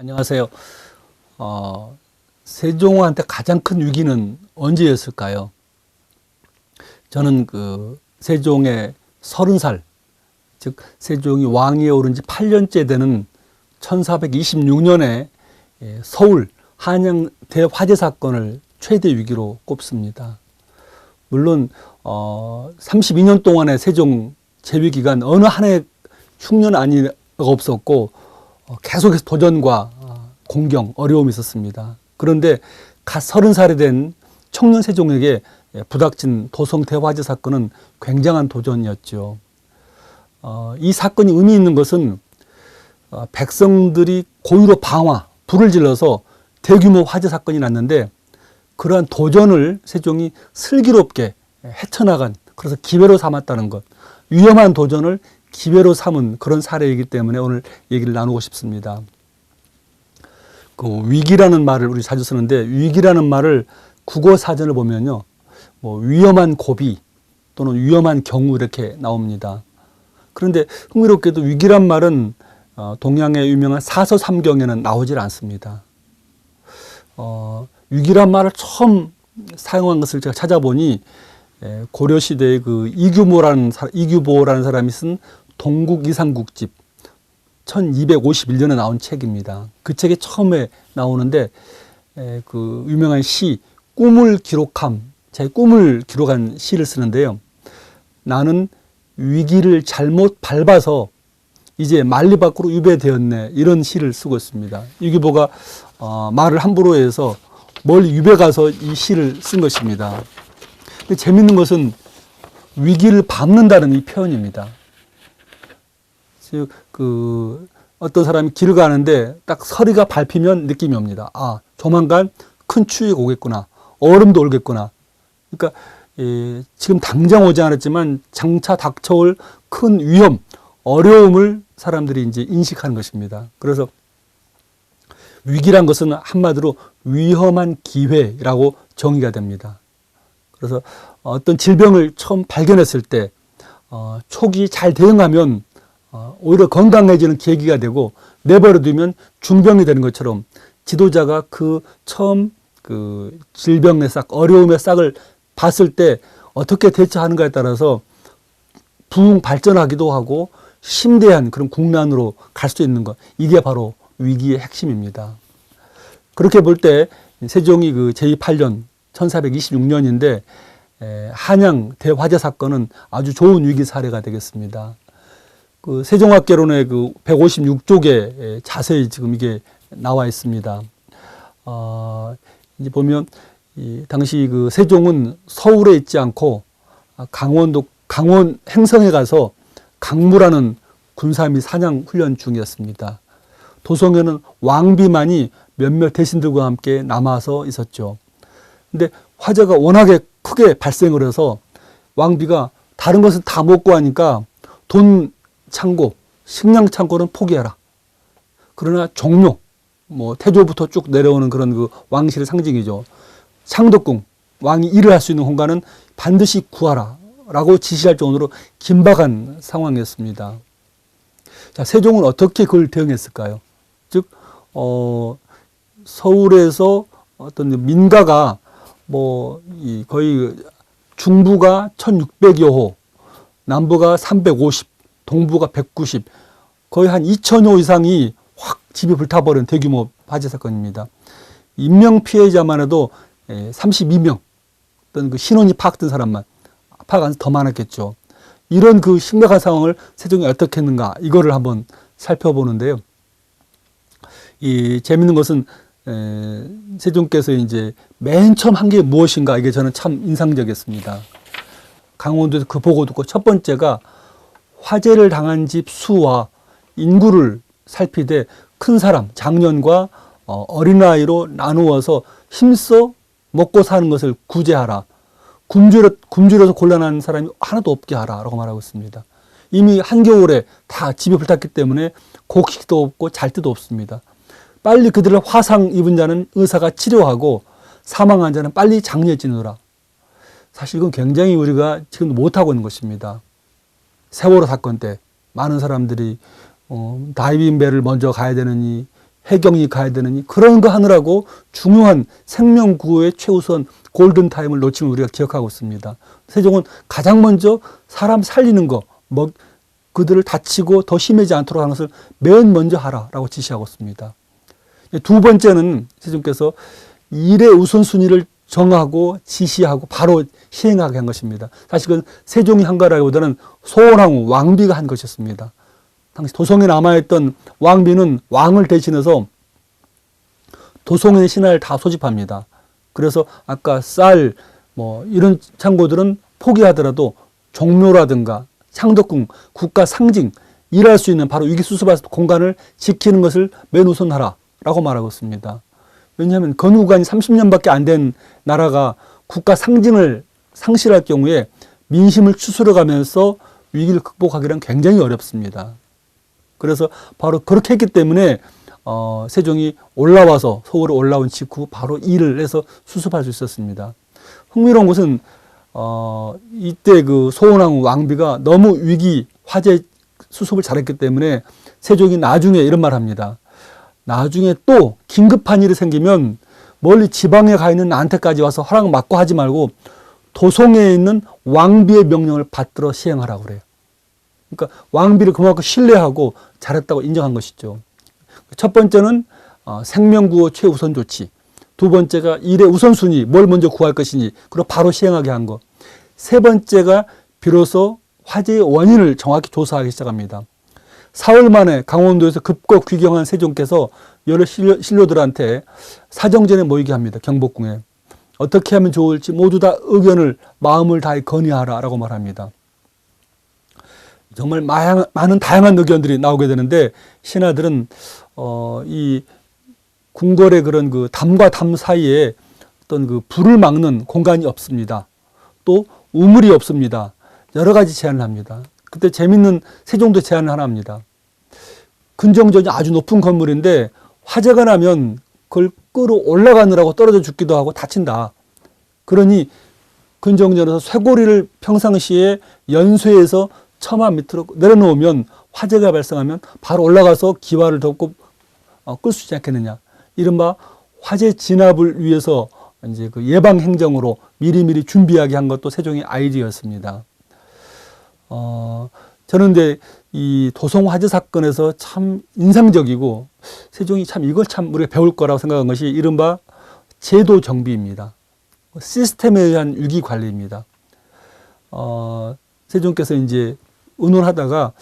안녕하세요. 어, 세종한테 가장 큰 위기는 언제였을까요? 저는 그 세종의 서른 살, 즉 세종이 왕위에 오른 지 8년째 되는 1426년에 예, 서울 한양 대화재 사건을 최대 위기로 꼽습니다. 물론 어 32년 동안의 세종 재위 기간 어느 한 해 흉년 아니가 없었고 어, 계속해서 도전과 어, 공경 어려움이 있었습니다. 그런데 갓 서른 살이 된 청년 세종에게 예, 부닥친 도성 대화재 사건은 굉장한 도전이었죠. 어, 이 사건이 의미 있는 것은 어, 백성들이 고의로 방화, 불을 질러서 대규모 화재 사건이 났는데 그러한 도전을 세종이 슬기롭게 헤쳐나간 그래서 기회로 삼았다는 것 위험한 도전을 기회로 삼은 그런 사례이기 때문에 오늘 얘기를 나누고 싶습니다. 그 위기라는 말을 우리 자주 쓰는데 위기라는 말을 국어 사전을 보면요. 뭐 위험한 고비 또는 위험한 경우 이렇게 나옵니다. 그런데 흥미롭게도 위기란 말은 어, 동양의 유명한 사서삼경에는 나오질 않습니다. 어, 위기란 말을 처음 사용한 것을 제가 찾아보니 에, 고려 시대의 그 이규모라는 사, 이규보라는 사람이 쓴 동국 이상국집 1251년에 나온 책입니다. 그 책에 처음에 나오는데 에, 그 유명한 시 꿈을 기록함 제 꿈을 기록한 시를 쓰는데요. 나는 위기를 잘못 밟아서 이제 만리 밖으로 유배되었네 이런 시를 쓰고 있습니다. 이규보가 어, 말을 함부로 해서 멀리 유배 가서 이 시를 쓴 것입니다. 근데 재밌는 것은 위기를 밟는다는 이 표현입니다. 즉, 그, 어떤 사람이 길을 가는데 딱 서리가 밟히면 느낌이 옵니다. 아, 조만간 큰 추위가 오겠구나. 얼음도 올겠구나. 그러니까, 예, 지금 당장 오지 않았지만 장차 닥쳐올 큰 위험, 어려움을 사람들이 이제 인식하는 것입니다. 그래서 위기란 것은 한마디로 위험한 기회라고 정의가 됩니다. 그래서 어떤 질병을 처음 발견했을 때 어, 초기 잘 대응하면 어, 오히려 건강해지는 계기가 되고 내버려두면 중병이 되는 것처럼 지도자가 그 처음 그 질병의 싹 어려움의 싹을 봤을 때 어떻게 대처하는가에 따라서 부흥 발전하기도 하고 심대한 그런 국난으로 갈 수 있는 것 이게 바로 위기의 핵심입니다. 그렇게 볼 때 세종이 그 제2 8년 1426년인데 한양 대화재 사건은 아주 좋은 위기 사례가 되겠습니다. 그 세종학개론의 그 156쪽에 자세히 지금 이게 나와 있습니다. 어, 이제 보면 이 당시 그 세종은 서울에 있지 않고 강원도 강원 행성에 가서 강무라는 군사 및 사냥 훈련 중이었습니다. 도성에는 왕비만이 몇몇 대신들과 함께 남아서 있었죠. 근데 화재가 워낙에 크게 발생을 해서 왕비가 다른 것은 다 먹고 하니까 돈 창고, 식량 창고는 포기해라. 그러나 종묘, 뭐 태조부터 쭉 내려오는 그런 그 왕실의 상징이죠. 창덕궁, 왕이 일을 할 수 있는 공간은 반드시 구하라. 라고 지시할 정도로 긴박한 상황이었습니다. 자, 세종은 어떻게 그걸 대응했을까요? 즉, 어, 서울에서 어떤 민가가 뭐, 이 거의 중부가 1600여 호, 남부가 350, 동부가 190, 거의 한 2000호 이상이 확 집이 불타버린 대규모 화재 사건입니다. 인명 피해자만 해도 32명, 어떤 그 신원이 파악된 사람만 파가 더 많았겠죠. 이런 그 심각한 상황을 세종이 어떻게 했는가 이거를 한번 살펴보는데요. 이 재밌는 것은 에, 세종께서 이제 맨 처음 한 게 무엇인가 이게 저는 참 인상적이었습니다. 강원도에서 그 보고 듣고 첫 번째가 화재를 당한 집 수와 인구를 살피되 큰 사람, 장년과 어, 어린아이로 나누어서 힘써 먹고 사는 것을 구제하라. 굶주려, 굶주려서 곤란한 사람이 하나도 없게 하라 라고 말하고 있습니다. 이미 한겨울에 다 집이 불탔기 때문에 곡식도 없고 잘 데도 없습니다. 빨리 그들을 화상 입은 자는 의사가 치료하고 사망한 자는 빨리 장례에 지느라. 사실 이건 굉장히 우리가 지금 못하고 있는 것입니다. 세월호 사건 때 많은 사람들이 어, 다이빙 배를 먼저 가야 되느니 해경이 가야 되느니 그런 거 하느라고 중요한 생명 구호의 최우선 골든 타임을 놓치면 우리가 기억하고 있습니다. 세종은 가장 먼저 사람 살리는 거, 뭐 그들을 다치고 더 심해지 않도록 하는 것을 맨 먼저 하라라고 지시하고 있습니다. 두 번째는 세종께서 일의 우선순위를 정하고 지시하고 바로 시행하게 한 것입니다. 사실 그건 세종이 한 거라기보다는 소원왕후 왕비가 한 것이었습니다. 당시 도성에 남아있던 왕비는 왕을 대신해서 도성의 신하를 다 소집합니다. 그래서 아까 쌀, 뭐 이런 창고들은 포기하더라도 종묘라든가 창덕궁, 국가 상징, 일할 수 있는 바로 위기 수습할 공간을 지키는 것을 맨 우선하라 라고 말하고 있습니다. 왜냐하면 건후관이 30년밖에 안 된 나라가 국가 상징을 상실할 경우에 민심을 추스려 가면서 위기를 극복하기란 굉장히 어렵습니다. 그래서 바로 그렇게 했기 때문에 어, 세종이 올라와서 서울에 올라온 직후 바로 일을 해서 수습할 수 있었습니다. 흥미로운 것은 어, 이때 그 소원왕후 왕비가 너무 위기 화재 수습을 잘했기 때문에 세종이 나중에 이런 말 합니다. 나중에 또 긴급한 일이 생기면 멀리 지방에 가 있는 나한테까지 와서 허락 받고 하지 말고 도성에 있는 왕비의 명령을 받들어 시행하라고 그래요. 그러니까 왕비를 그만큼 신뢰하고 잘했다고 인정한 것이죠. 첫 번째는 어, 생명구호 최우선 조치. 두 번째가 일의 우선순위, 뭘 먼저 구할 것인지, 그리고 바로 시행하게 한 것. 세 번째가 비로소 화재의 원인을 정확히 조사하기 시작합니다. 사흘 만에 강원도에서 급거 귀경한 세종께서 여러 신료, 신료 들한테 사정전에 모이게 합니다. 경복궁에. 어떻게 하면 좋을지 모두 다 의견을 마음을 다해 건의하라 라고 말합니다. 정말 마양, 많은 다양한 의견들이 나오게 되는데 신하들은 어, 이 궁궐의 그런 그 담과 담 사이에 어떤 그 불을 막는 공간이 없습니다. 또 우물이 없습니다. 여러 가지 제안을 합니다. 그때 재밌는 세종도 제안을 하나 합니다. 근정전이 아주 높은 건물인데 화재가 나면 그걸 끌어 올라가느라고 떨어져 죽기도 하고 다친다. 그러니 근정전에서 쇠고리를 평상시에 연쇄해서 처마 밑으로 내려놓으면 화재가 발생하면 바로 올라가서 기와를 덮고 어, 끌수 있지 않겠느냐. 이른바 화재 진압을 위해서 이제 그 예방 행정으로 미리미리 준비하게 한 것도 세종의 아이디어였습니다. 어, 저는 근데 이 도성 화재 사건에서 참 인상적이고 세종이 참 이걸 참 우리가 배울 거라고 생각한 것이 이른바 제도 정비입니다. 시스템에 의한 위기 관리입니다. 어, 세종께서 이제 의논하다가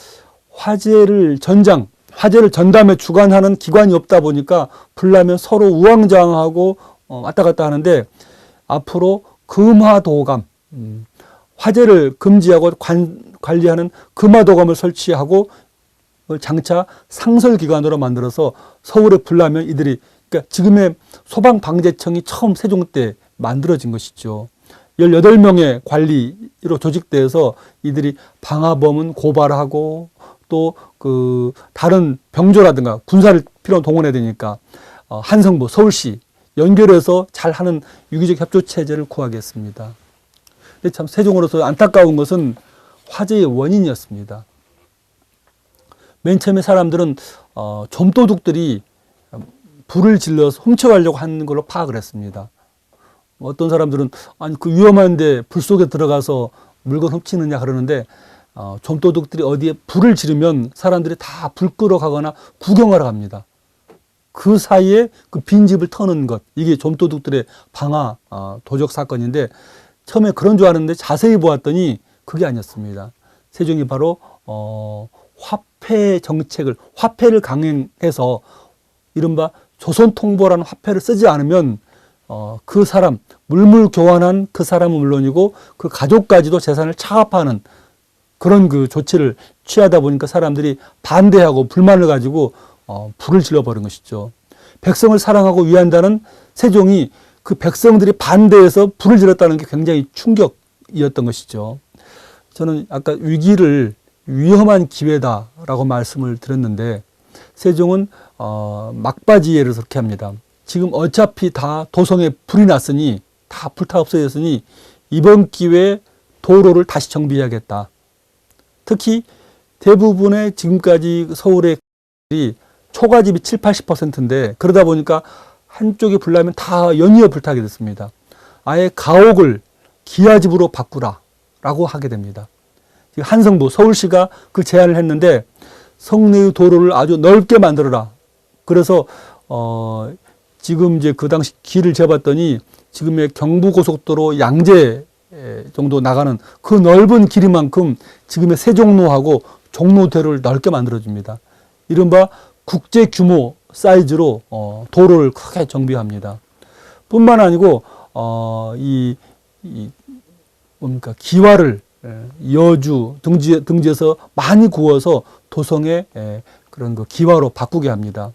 화재를 전장, 화재를 전담에 주관하는 기관이 없다 보니까 불나면 서로 우왕좌왕하고 어, 왔다 갔다 하는데 앞으로 금화도감, 음, 화재를 금지하고 관, 관리하는 금화도감을 설치하고 장차 상설기관으로 만들어서 서울에 불나면 이들이 그러니까 지금의 소방방재청이 처음 세종 때 만들어진 것이죠. 18명의 관리로 조직돼서 이들이 방화범은 고발하고 또 그 다른 병조라든가 군사를 필요 동원해야 되니까 어, 한성부 서울시 연결해서 잘하는 유기적 협조 체제를 구하겠습니다. 근데 참 세종으로서 안타까운 것은 화재의 원인이었습니다. 맨 처음에 사람들은 어, 좀도둑들이 불을 질러서 훔쳐가려고 하는 걸로 파악을 했습니다. 어떤 사람들은 아니 그 위험한데 불 속에 들어가서 물건 훔치느냐 그러는데 어, 좀도둑들이 어디에 불을 지르면 사람들이 다 불 끄러 가거나 구경하러 갑니다. 그 사이에 그 빈집을 터는 것 이게 좀도둑들의 방화 어, 도적 사건인데 처음에 그런 줄 알았는데 자세히 보았더니 그게 아니었습니다. 세종이 바로 어, 화폐 정책을 화폐를 강행해서 이른바 조선 통보라는 화폐를 쓰지 않으면 어, 그 사람, 물물 교환한 그 사람은 물론이고 그 가족까지도 재산을 차압하는 그런 그 조치를 취하다 보니까 사람들이 반대하고 불만을 가지고 어, 불을 질러버린 것이죠. 백성을 사랑하고 위한다는 세종이 그 백성들이 반대해서 불을 질렀다는 게 굉장히 충격이었던 것이죠. 저는 아까 위기를 위험한 기회다라고 말씀을 드렸는데 세종은 어, 막바지예를 그렇게 합니다. 지금 어차피 다 도성에 불이 났으니 다 불타 없어졌으니 이번 기회에 도로를 다시 정비해야겠다. 특히 대부분의 지금까지 서울의 초가집이 7, 80%인데 그러다 보니까 한쪽이 불나면 다 연이어 불타게 됐습니다. 아예 가옥을 기아집으로 바꾸라 라고 하게 됩니다. 한성부 서울시가 그 제안을 했는데 성내의 도로를 아주 넓게 만들어라. 그래서 어 지금 이제 그 당시 길을 재봤더니 지금의 경부고속도로 양재 에, 정도 나가는 그 넓은 길이만큼 지금의 세종로하고 종로대로를 넓게 만들어줍니다. 이른바 국제 규모 사이즈로 어, 도로를 크게 정비합니다. 뿐만 아니고 어, 이, 이 뭡니까 기와를 예, 여주 등지 등지에서 많이 구워서 도성의 예, 그런 그 기와로 바꾸게 합니다.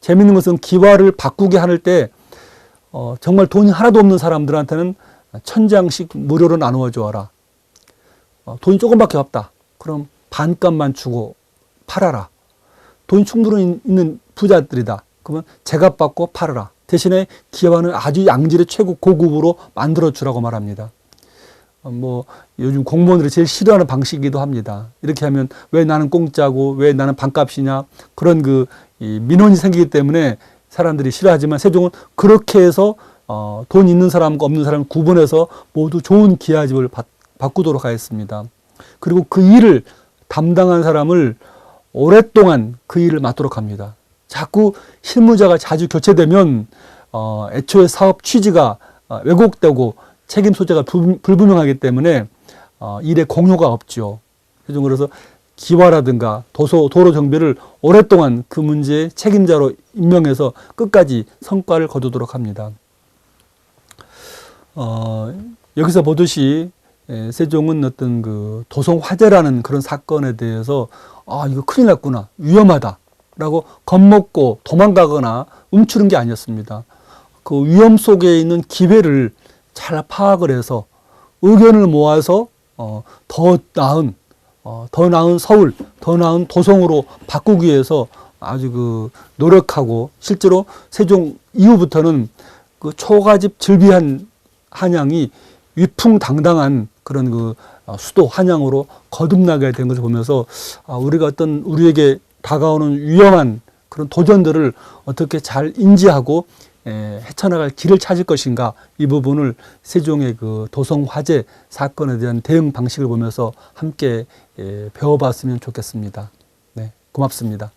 재밌는 것은 기와를 바꾸게 할 때 어, 정말 돈이 하나도 없는 사람들한테는 천 장씩 무료로 나누어 주어라. 어, 돈이 조금밖에 없다. 그럼 반값만 주고 팔아라. 돈이 충분히 있는 부자들이다. 그러면 제값 받고 팔아라. 대신에 기와는 아주 양질의 최고 고급으로 만들어 주라고 말합니다. 어, 뭐 요즘 공무원들이 제일 싫어하는 방식이기도 합니다. 이렇게 하면 왜 나는 공짜고 왜 나는 반값이냐 그런 그이 민원이 생기기 때문에 사람들이 싫어하지만 세종은 그렇게 해서 어, 돈 있는 사람과 없는 사람 구분해서 모두 좋은 기아집을 바, 바꾸도록 하였습니다. 그리고 그 일을 담당한 사람을 오랫동안 그 일을 맡도록 합니다. 자꾸 실무자가 자주 교체되면 어, 애초에 사업 취지가 어, 왜곡되고 책임 소재가 불, 불분명하기 때문에 어, 일에 공효가 없죠. 그래서 기와라든가 도서 도로 정비를 오랫동안 그 문제의 책임자로 임명해서 끝까지 성과를 거두도록 합니다. 어, 여기서 보듯이 에, 세종은 어떤 그 도성 화재라는 그런 사건에 대해서 아 이거 큰일 났구나 위험하다 라고 겁먹고 도망가거나 움츠른 게 아니었습니다. 그 위험 속에 있는 기회를 잘 파악을 해서 의견을 모아서 어, 더 나은 어, 더 나은 서울, 더 나은 도성으로 바꾸기 위해서 아주 그 노력하고 실제로 세종 이후부터는 그 초가집 즐비한 한양이 위풍당당한 그런 그 어, 수도 한양으로 거듭나게 된 것을 보면서 아, 우리가 어떤 우리에게 다가오는 위험한 그런 도전들을 어떻게 잘 인지하고 에, 헤쳐나갈 길을 찾을 것인가 이 부분을 세종의 그 도성 화재 사건에 대한 대응 방식을 보면서 함께 에, 배워봤으면 좋겠습니다. 네, 고맙습니다.